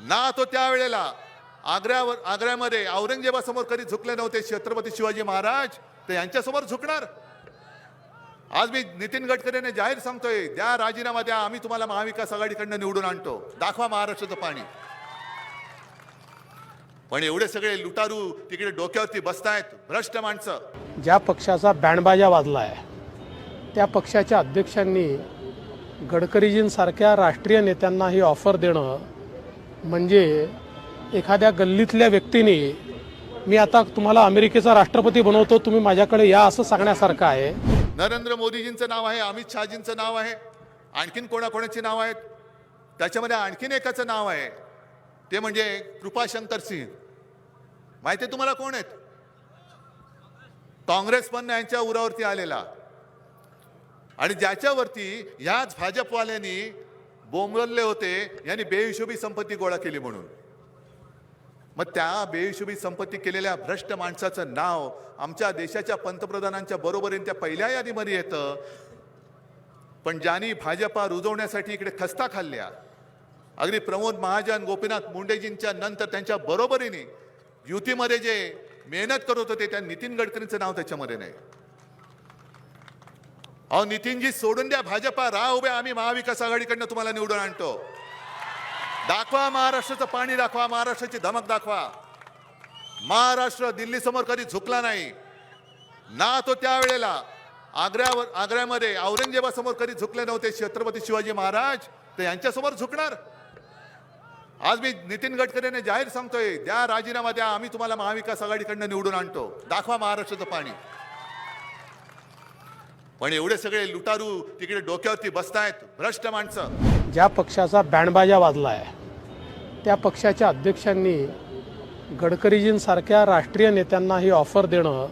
ना तो त्यावेळेला. आग्र्यावर आग्र्यामध्ये औरंगजेबासमोर कधी झुकले नव्हते छत्रपती शिवाजी महाराज? ते यांच्यासमोर झुकणार. आज मी नितीन गडकरीने जाहीर सांगतोय द्या राजीनामा द्या आम्ही तुम्हाला महाविकास आघाडीकडनं निवडून आणतो. दाखवा महाराष्ट्राचं पाणी. पण एवढे सगळे लुटारू तिकडे डोक्यावरती बसतायत भ्रष्ट माणसं. ज्या पक्षाचा बँडबाजा वाजला आहे त्या पक्षाच्या अध्यक्षांनी गडकरीजींसारख्या राष्ट्रीय नेत्यांना ही ऑफर देणं म्हणजे एखाद्या गल्लीतल्या व्यक्तीने मी आता तुम्हाला अमेरिकेचा राष्ट्रपती बनवतो तुम्ही माझ्याकडे या असं सांगण्यासारखं आहे. नरेंद्र मोदीजींचं नाव आहे अमित शहाजींचं नाव आहे आणखीन कोणाकोणाची नाव आहेत? त्याच्यामध्ये आणखीन एकाचं नाव आहे ते म्हणजे कृपाशंकर सिंह. माहिती आहे तुम्हाला कोण आहेत? काँग्रेस पण यांच्या उरावरती आलेला. आणि ज्याच्यावरती ह्याच भाजपवाल्यांनी बोंबलले होते यांनी बेहिशोबी संपत्ती गोळा केली म्हणून. मग त्या बेहिशोबी संपत्ती केलेल्या भ्रष्ट माणसाचं नाव आमच्या देशाच्या पंतप्रधानांच्या बरोबरीने त्या पहिल्या यादीमध्ये येतं. पण ज्यांनी भाजपा रुजवण्यासाठी इकडे खस्ता खाल्ल्या अगदी प्रमोद महाजन गोपीनाथ मुंडेजींच्या नंतर त्यांच्या बरोबरीने युतीमध्ये जे मेहनत करत होते त्या नितीन गडकरींचं नाव त्याच्यामध्ये नाही. अहो नितीनजी सोडून द्या भाजपा. राह उभ्या आम्ही महाविकास आघाडीकडनं तुम्हाला निवडून आणतो. दाखवा महाराष्ट्राचं पाणी दाखवा महाराष्ट्राची धमक दाखवा. महाराष्ट्र दिल्ली समोर कधी झुकला नाही. ना तो त्यावेळेला. आग्र्यावर आग्र्यामध्ये औरंगजेबासमोर कधी झुकले नव्हते छत्रपती शिवाजी महाराज? ते यांच्यासमोर झुकणार. आज मी नितीन गडकरीने जाहीर सांगतोय द्या राजीनामा द्या आम्ही तुम्हाला महाविकास आघाडीकडनं निवडून आणतो. दाखवा महाराष्ट्राचं पाणी. पण एवढे सगळे लुटारू तिकडे डोक्यावरती बसतायत भ्रष्ट माणसं. ज्या पक्षाचा बँडबाजा वाजला आहे त्या पक्षाच्या अध्यक्षांनी गडकरीजींसारख्या राष्ट्रीय नेत्यांना ही ऑफर देणं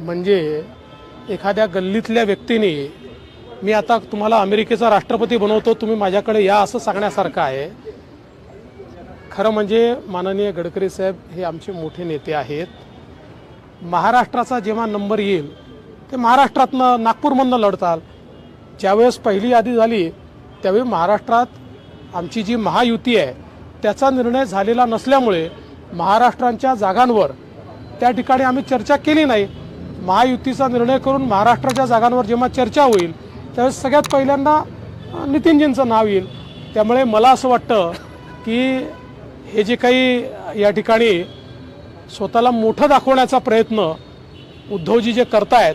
म्हणजे एखाद्या गल्लीतल्या व्यक्तीने मी आता तुम्हाला अमेरिकेचा राष्ट्रपती बनवतो तुम्ही माझ्याकडे या असं सांगण्यासारखं आहे. खरं म्हणजे माननीय गडकरी साहेब हे आमचे मोठे नेते आहेत. महाराष्ट्राचा जेव्हा नंबर येईल ते महाराष्ट्रातनं नागपूरमधनं लढताल. ज्यावेळेस पहिली यादी झाली त्यावेळी महाराष्ट्रात आमची जी महायुती आहे त्याचा निर्णय झालेला नसल्यामुळे महाराष्ट्रांच्या जागांवर त्या ठिकाणी आम्ही चर्चा केली नाही. महायुतीचा निर्णय करून महाराष्ट्राच्या जागांवर जेव्हा चर्चा होईल त्यावेळेस सगळ्यात पहिल्यांदा नितीनजींचं नाव येईल. त्यामुळे मला असं वाटतं की हे जे काही या ठिकाणी स्वतःला मोठं दाखवण्याचा प्रयत्न उद्धवजी जे करतायत